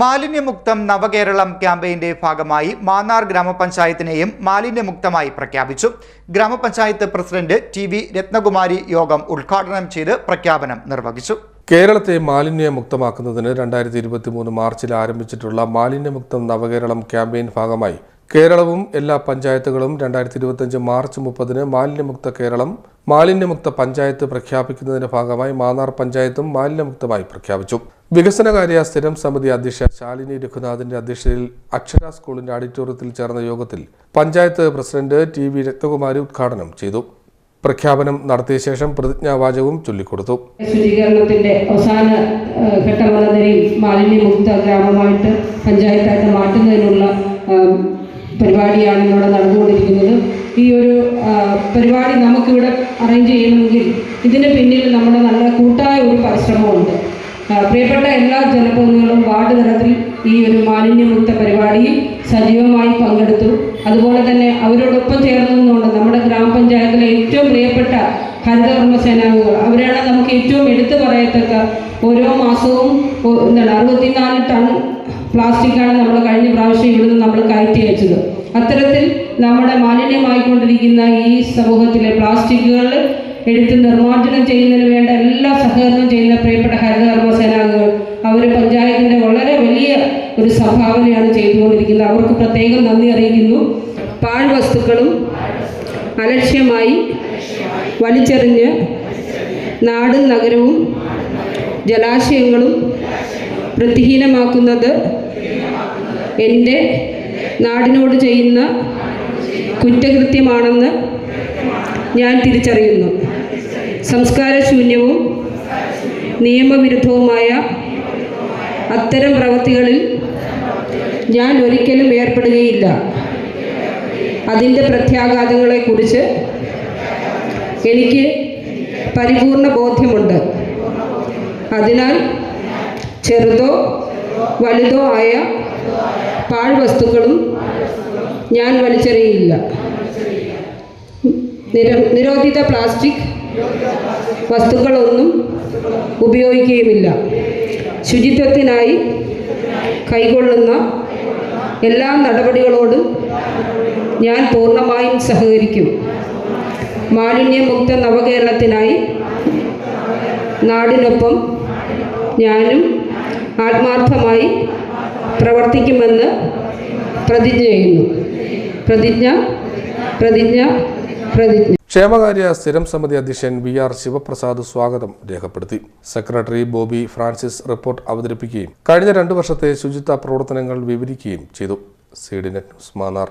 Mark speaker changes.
Speaker 1: മാലിന്യമുക്തം നവകേരളം ക്യാമ്പയിന്റെ ഭാഗമായി മാന്നാർ ഗ്രാമപഞ്ചായത്തിനെയും മാലിന്യമുക്തമായി പ്രഖ്യാപിച്ചു. ഗ്രാമപഞ്ചായത്ത് പ്രസിഡന്റ് ടി വി രത്നകുമാരി യോഗം ഉദ്ഘാടനം ചെയ്ത് പ്രഖ്യാപനം നിർവഹിച്ചു.
Speaker 2: കേരളത്തെ മാലിന്യമുക്തമാക്കുന്നതിന് രണ്ടായിരത്തി ഇരുപത്തി മൂന്ന് മാർച്ചിൽ ആരംഭിച്ചിട്ടുള്ള മാലിന്യമുക്തം നവകേരളം ക്യാമ്പയിൻ ഭാഗമായി കേരളവും എല്ലാ പഞ്ചായത്തുകളും രണ്ടായിരത്തി ഇരുപത്തഞ്ച് മാർച്ച് മുപ്പതിന് മാലിന്യമുക്ത കേരളം മാലിന്യമുക്ത പഞ്ചായത്ത് പ്രഖ്യാപിക്കുന്നതിന്റെ ഭാഗമായി മാന്നാർ പഞ്ചായത്തും മാലിന്യമുക്തമായി പ്രഖ്യാപിച്ചു. വികസനകാര്യ സ്ഥിരം സമിതി അധ്യക്ഷ ശാലിനി രഘുനാഥിന്റെ അധ്യക്ഷതയിൽ അക്ഷര സ്കൂളിന്റെ ഓഡിറ്റോറിയത്തിൽ ചേർന്ന യോഗത്തിൽ panchayat president T V Ratnakumari ഉദ്ഘാടനം ചെയ്തു. പ്രഖ്യാപനം നടത്തിയ ശേഷം പ്രതിജ്ഞാവാചകവും ചൊല്ലിക്കൊടുത്തു.
Speaker 3: ശുചീകരണത്തിന്റെ അവസാന ഘട്ടമെന്ന നിലയിൽ മാലിന്യമുക്ത ഗ്രാമമായിട്ട് പഞ്ചായത്തായിട്ട് മാറ്റുന്നതിനുള്ള പരിപാടിയാണ് ഇവിടെ നടന്നുകൊണ്ടിരിക്കുന്നത്. ഈ ഒരു പരിപാടി നമുക്കിവിടെ അറേഞ്ച് ചെയ്യണമെങ്കിൽ ഇതിന് പിന്നിൽ നമ്മുടെ നല്ല കൂട്ടായ ഒരു പരിശ്രമമുണ്ട്. പ്രിയപ്പെട്ട എല്ലാ ജനപ്രതിനിധികളും വാർഡ് തലത്തിൽ ഈ ഒരു മാലിന്യമുക്ത പരിപാടിയിൽ സജീവമായി പങ്കെടുത്തു. അതുപോലെ തന്നെ അവരോടൊപ്പം ചേർന്നുകൊണ്ട് നമ്മുടെ ഗ്രാമപഞ്ചായത്തിലെ ഏറ്റവും പ്രിയപ്പെട്ട ഹരിതകർമ്മ സേനാംഗങ്ങൾ അവരാണ് നമുക്ക് ഏറ്റവും എടുത്തു പറയത്തക്ക ഓരോ മാസവും എന്താണ് അറുപത്തിനാല് ടൺ പ്ലാസ്റ്റിക്കാണ് നമ്മൾ കഴിഞ്ഞ പ്രാവശ്യം ഇവിടുന്ന് നമ്മൾ കയറ്റി അയച്ചത്. അത്തരത്തിൽ നമ്മുടെ മാലിന്യമായിക്കൊണ്ടിരിക്കുന്ന ഈ സമൂഹത്തിലെ പ്ലാസ്റ്റിക്കുകൾ എടുത്ത് നിർമ്മാർജനം ചെയ്യുന്നതിന് വേണ്ട എല്ലാ സഹകരണവും ചെയ്യുന്ന പ്രിയപ്പെട്ട ഹരിതകർമ്മ സേനാംഗങ്ങൾ അവർ പഞ്ചായത്തിന്റെ വളരെ വലിയ ഒരു സംഭാവനയാണ് ചെയ്തുകൊണ്ടിരിക്കുന്നത്. അവർക്ക് പ്രത്യേകം നന്ദി അറിയിക്കുന്നു. പാഴ്വസ്തുക്കളും അലക്ഷ്യമായി വലിച്ചെറിഞ്ഞ് നാടും നഗരവും ജലാശയങ്ങളും വൃത്തിഹീനമാക്കുന്നത് എന്റെ നാടിനോട് ചെയ്യുന്ന കുറ്റകൃത്യമാണെന്ന് ഞാൻ തിരിച്ചറിയുന്നു. സംസ്കാരശൂന്യവും നിയമവിരുദ്ധവുമായ അത്തരം പ്രവൃത്തികളിൽ ഞാൻ ഒരിക്കലും ഏർപ്പെടുകയില്ല. അതിന്റെ പ്രത്യാഘാതങ്ങളെക്കുറിച്ച് എനിക്ക് പരിപൂർണ ബോധ്യമുണ്ട്. അതിനാൽ ചെറുതോ വലുതോ ആയ പാഴ്വസ്തുക്കളും ഞാൻ വലിച്ചെറിയില്ല. നിരോധിത പ്ലാസ്റ്റിക് വസ്തുക്കളൊന്നും ഉപയോഗിക്കുകയുമില്ല. ശുചിത്വത്തിനായി കൈകൊള്ളുന്ന എല്ലാ നടപടികളോടും ഞാൻ പൂർണമായും സഹകരിക്കും. മാലിന്യമുക്ത നവകേരളത്തിനായി നാടിനൊപ്പം ഞാനും ആത്മാർത്ഥമായി പ്രവർത്തിക്കുമെന്ന് പ്രതിജ്ഞ ചെയ്യുന്നു. പ്രതിജ്ഞ പ്രതിജ്ഞ പ്രതിജ്ഞ.
Speaker 2: ക്ഷേമകാര്യ സ്ഥിരം സമിതി അധ്യക്ഷൻ വി ആർ ശിവപ്രസാദ് സ്വാഗതം രേഖപ്പെടുത്തി. സെക്രട്ടറി ബോബി ഫ്രാൻസിസ് റിപ്പോർട്ട് അവതരിപ്പിക്കുകയും കഴിഞ്ഞ രണ്ടു വർഷത്തെ ശുചിത്വ പ്രവർത്തനങ്ങൾ വിവരിക്കുകയും ചെയ്തു. CD net news Mannar.